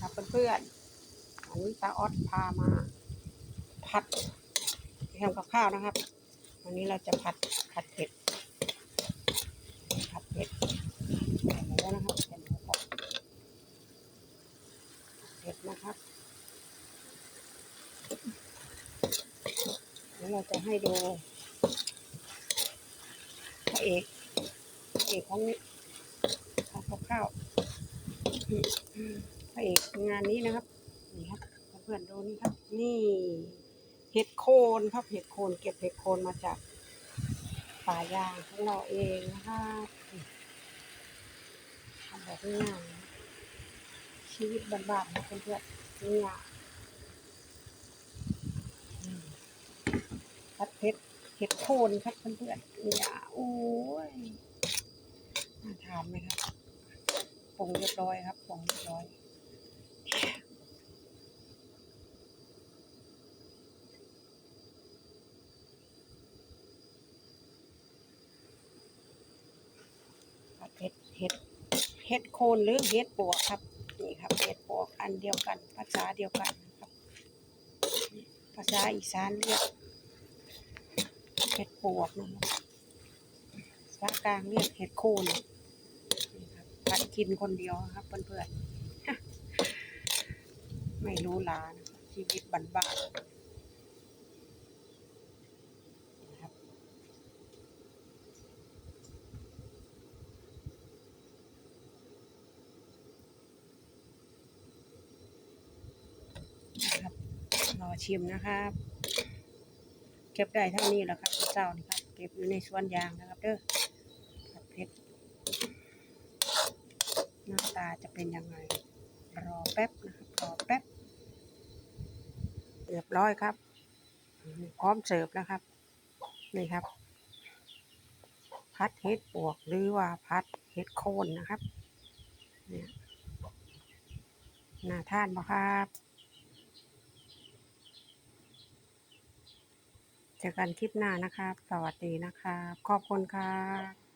ครับเพื่อนๆวันนี้ตาออดพามาผัดทำกับข้าวนะครับ วันนี้เราจะผัดผัดเผ็ดผัดเผ็ดใส่หมูนะครับใส่หมูก่อนเผ็ดนะครับแล้วเราจะให้ดูพระเอกพระเอกของทำกับข้าว กงานนี้นะครับ นี่ครับเพื่อนๆดูนี่ครับ นี่เห็ดโคนครับเห็ดโคนเก็บเห็ดโคนมาจากป่ายางของเราเองนะครับทำแบบง่ายๆนชีวิตบ้านๆนะเพื่อนๆนี่อะพัดเผ็ดเห็ดโคนครับเพื่อนๆนี่อะโอ้ยน่าทานไหมครับปรุงเรียบร้อยครับปรุงเรียบร้อย เผ็ดเห็ดเห็ดโคนหรือเห็ดปวกครับนี่ครับเห็ดปวกอันเดียวกัน ภาษาเดียวกันครับ ภาษาอีสานเรียกเห็ดปวกนะครับภาษากลางเรียกเห็ดโคนนี่ครับผัดกินคนเดียวครับเพื่อนๆ ไม่รู้ล้านะครับชีวิตบ้านๆนะครับนะครับรอชิมนะครับ เก็บได้เท่านี้แหละครับเจ้านี่ครับเก็บอยู่ในสวนยางนะครับเด้อผัดเผ็ดหน้าตาจะเป็นยังไงรอแป๊บนะครั บรอแป๊บเรียบร้อยครับ พร้อมเสิร์ฟแล้วครับ นี่ครับ พัดเห็ดปวกหรือว่าพัดเห็ดโคนนะครับเนี่ยน่าทานปะครับเจอกันคลิปหน้านะครับ สวัสดีนะครับ ขอบคุณครับ